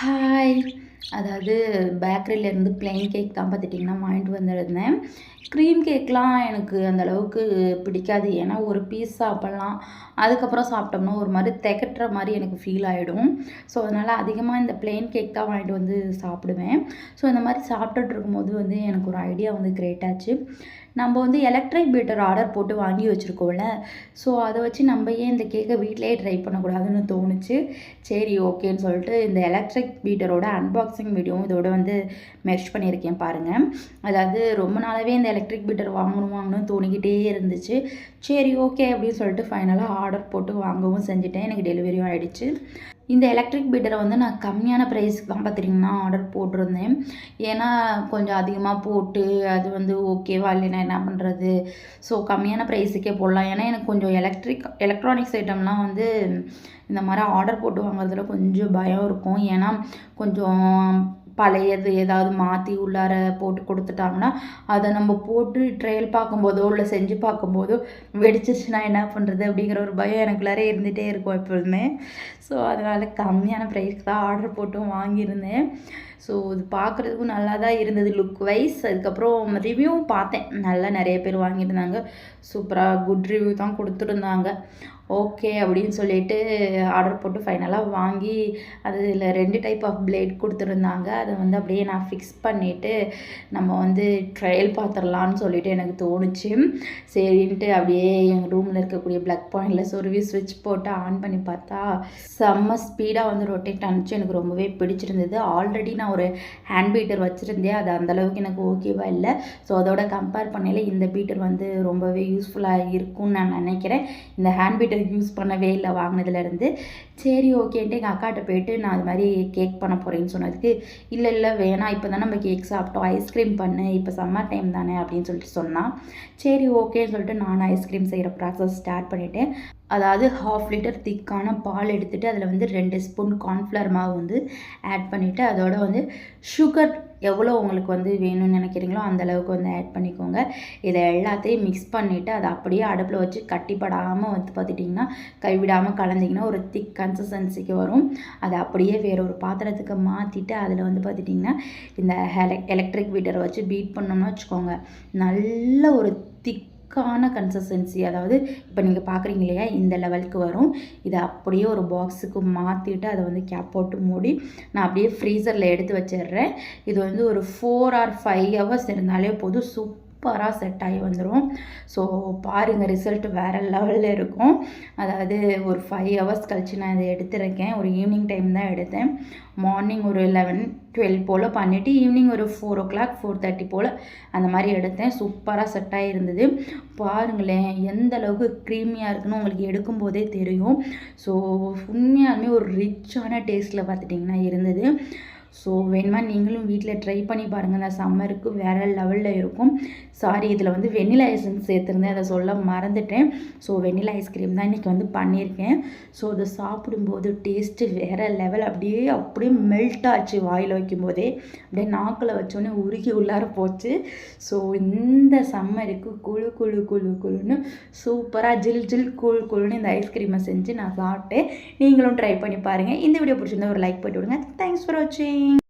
Hi அதாவது பேக்கரியிலேருந்து plain cake தான் பார்த்துட்டிங்கன்னா வாங்கிட்டு வந்துருந்தேன். க்ரீம் கேக்லாம் எனக்கு அந்த அளவுக்கு பிடிக்காது. ஏன்னா ஒரு பீஸ் சாப்பிட்லாம். அதுக்கப்புறம் சாப்பிட்டோம்னா ஒரு மாதிரி திகட்டுற மாதிரி எனக்கு ஃபீல் ஆகிடும் ஸோ அதனால் அதிகமாக இந்த ப்ளெயின் கேக் தான் வாங்கிட்டு வந்து சாப்பிடுவேன். ஸோ இந்த மாதிரி சாப்பிட்டுட்டு இருக்கும்போது வந்து எனக்கு ஒரு ஐடியா வந்து கிரியேட் ஆச்சு. நம்ம வந்து எலக்ட்ரிக் பீட்டர் ஆர்டர் போட்டு வாங்கி வச்சுருக்கோம்ல. ஸோ அதை வச்சு நம்ம ஏன் இந்த கேக்கை வீட்டிலேயே ட்ரை பண்ணக்கூடாதுன்னு தோணுச்சு. சரி ஓகேன்னு சொல்லிட்டு இந்த எலக்ட்ரிக் பீட்டரோட அன்பாக்சிங் வீடியோவும் இதோட வந்து மெர்ஷ் பண்ணியிருக்கேன் பாருங்கள் அதாவது ரொம்ப நாளாகவே இந்த எலக்ட்ரிக் பீட்டர் வாங்கணும் வாங்கணும்னு தோணிக்கிட்டே இருந்துச்சு. சரி ஓகே அப்படின்னு சொல்லிட்டு ஃபைனலாக ஆர்டர் போட்டு வாங்கவும் செஞ்சுட்டேன். எனக்கு டெலிவரியும் ஆகிடுச்சு இந்த எலக்ட்ரிக் பீட்டரை வந்து நான் கம்மியான ப்ரைஸ்க்கு தான் பார்த்துட்டிங்கன்னா ஆர்டர் போட்டிருந்தேன். ஏன்னா கொஞ்சம் அதிகமாக போட்டு அது வந்து ஓகேவா இல்லைன்னா என்ன பண்ணுறது ஸோ கம்மியான ப்ரைஸுக்கே போடலாம். ஏன்னா எனக்கு கொஞ்சம் எலக்ட்ரிக் எலக்ட்ரானிக்ஸ் ஐட்டம்லாம் வந்து இந்த மாதிரி ஆர்டர் போட்டு வாங்குறதுல கொஞ்சம் பயம் இருக்கும். ஏன்னா கொஞ்சம் பழையது ஏதாவது மாற்றி உள்ளார போட்டு கொடுத்துட்டாங்கன்னா அதை நம்ம போட்டு ட்ரையல் பார்க்கும்போதோ இல்லை செஞ்சு பார்க்கும்போதோ வெடிச்சிச்சுன்னா என்ன பண்ணுறது அப்படிங்கிற ஒரு பயம் எனக்குள்ளாரே இருந்துகிட்டே இருக்கும் எப்பொழுதுமே. ஸோ அதனால் கம்மியான ப்ரைஸ்க்கு தான் ஆர்டர் போட்டும் வாங்கியிருந்தேன். ஸோ இது பார்க்குறதுக்கும் நல்லா தான் இருந்தது லுக் வைஸ் அதுக்கப்புறம் ரிவ்யூவும் பார்த்தேன். நல்லா நிறைய பேர் வாங்கியிருந்தாங்க. சூப்பராக குட் ரிவ்யூ தான் கொடுத்துருந்தாங்க. ஓகே அப்படின்னு சொல்லிட்டு ஆர்டர் போட்டு ஃபைனலாக வாங்கி அதில் ரெண்டு டைப் ஆஃப் பிளேட் கொடுத்துருந்தாங்க. அதை வந்து அப்படியே நான் ஃபிக்ஸ் பண்ணிவிட்டு நம்ம வந்து ட்ரையல் பார்த்துடலான்னு சொல்லிட்டு எனக்கு தோணுச்சு. சரின்ட்டு அப்படியே எங்கள் ரூமில் இருக்கக்கூடிய ப்ளக் பாயிண்டில் சொருவி ஸ்விட்ச் போட்டு ஆன் பண்ணி பார்த்தா செம்ம ஸ்பீடாக வந்து ரொட்டேட் ஆனிச்சு எனக்கு ரொம்பவே பிடிச்சிருந்தது. ஆல்ரெடி நான் ஒரு ஹேண்ட் பீட்டர் வச்சுருந்தேன். அது அந்தளவுக்கு எனக்கு ஓகேவா இல்லை. ஸோ அதோட கம்பேர் பண்ணையில் இந்த பீட்டர் வந்து ரொம்பவே யூஸ்ஃபுல்லாக இருக்கும்னு நான் நினைக்கிறேன். இந்த ஹேண்ட் பீட்டர் யூஸ் பண்ணவே இல்லை வாங்கினதுலேருந்து சரி ஓகேன்ட்டு எங்கள் அக்காட்ட போயிட்டு நான் அது மாதிரி கேக் பண்ண போகிறேன்னு சொன்னதுக்கு இல்லை இல்லை வேணாம் இப்போ தான் நம்ம கேக் சாப்பிட்டோம். ஐஸ்கிரீம் பண்ணு. இப்போ சம்மர் டைம் தானே அப்படின்னு சொல்லிட்டு சொன்னான். சரி ஓகேன்னு சொல்லிட்டு நான் ஐஸ்கிரீம் செய்கிற ப்ராசஸ் ஸ்டார்ட் பண்ணிவிட்டேன் அதாவது ஹாஃப் லிட்டர் திக்கான பால் எடுத்துகிட்டு அதில் வந்து ரெண்டு ஸ்பூன் கார்ன்ஃப்ளவர் மாவு வந்து ஆட் பண்ணிவிட்டு அதோட வந்து சுகர் எவ்வளோ உங்களுக்கு வந்து வேணும்னு நினைக்கிறீங்களோ அந்த அளவுக்கு வந்து ஆட் பண்ணிக்கோங்க. இதை எல்லாத்தையும் மிக்ஸ் பண்ணிவிட்டு அதை அப்படியே அடுப்பில் வச்சு கட்டிப்படாமல் வந்து பார்த்துட்டிங்கன்னா கைவிடாமல் கலந்திங்கன்னா ஒரு திக் கன்சிஸ்டன்சிக்கு வரும். அதை அப்படியே வேறு ஒரு பாத்திரத்துக்கு மாற்றிட்டு அதில் வந்து பார்த்துட்டிங்கன்னா இந்த எலக்ட்ரிக் பீட்டரை வச்சு பீட் பண்ணோம்னா வச்சுக்கோங்க. நல்ல ஒரு திக் திக்கான கன்சிஸ்டன்சி அதாவது இப்போ நீங்கள் பார்க்குறீங்க இல்லையா இந்த லெவலுக்கு வரும். இதை அப்படியே ஒரு பாக்ஸுக்கு மாற்றிட்டு அதை வந்து கேப் போட்டு மூடி நான் அப்படியே ஃப்ரீசரில் எடுத்து வச்சிடுறேன். இது வந்து ஒரு ஃபோர் ஆர் ஃபைவ் ஹவர்ஸ் இருந்தாலே போதும். சூப் சூப்பராக செட் ஆகி வந்துடும் ஸோ பாருங்கள் ரிசல்ட் வேறு லெவலில் இருக்கும். அதாவது ஒரு ஃபைவ் ஹவர்ஸ் கழித்து நான் இதை எடுத்திருக்கேன். ஒரு ஈவினிங் டைம் தான் எடுத்தேன். மார்னிங் ஒரு லெவன் டுவெல் போல் பண்ணிவிட்டு ஈவினிங் ஒரு four o'clock four thirty போல் அந்த மாதிரி எடுத்தேன். சூப்பராக செட் ஆகிருந்தது பாருங்களேன் எந்த அளவுக்கு க்ரீமியாக இருக்குன்னு உங்களுக்கு எடுக்கும்போதே தெரியும். ஸோ உண்மையாலுமே ஒரு ரிச்சான டேஸ்ட்டில் பார்த்துட்டிங்கன்னா இருந்தது. ஸோ வேணுமா நீங்களும் வீட்டில் ட்ரை பண்ணி பாருங்கள் அந்த சம்மருக்கு வேறு லெவலில் இருக்கும். சாரி இதில் வந்து வெண்ணிலா ஐஸ்கிரீம் சேர்த்துருந்தேன். அதை சொல்ல மறந்துட்டேன். ஸோ வெண்ணிலா ஐஸ்கிரீம் தான் இன்றைக்கி வந்து பண்ணியிருக்கேன். ஸோ அதை சாப்பிடும்போது டேஸ்ட்டு வேறு லெவல் அப்படியே அப்படியே மெல்ட் ஆச்சு வாயில் வைக்கும்போதே. அப்படியே நாக்கில் வச்சோன்னே உருகி உள்ளார போச்சு. ஸோ இந்த சம்மருக்கு குழு குழு குழு குழுன்னு சூப்பராக ஜில் ஜில் கூழ் குழுன்னு இந்த ஐஸ்கிரீமை செஞ்சு நான் சாப்பிட்டேன். நீங்களும் ட்ரை பண்ணி பாருங்கள் இந்த வீடியோ பிடிச்சிருந்தா ஒரு லைக் போட்டு விடுங்க. தேங்க்ஸ் ஃபார் வாட்சிங் watching.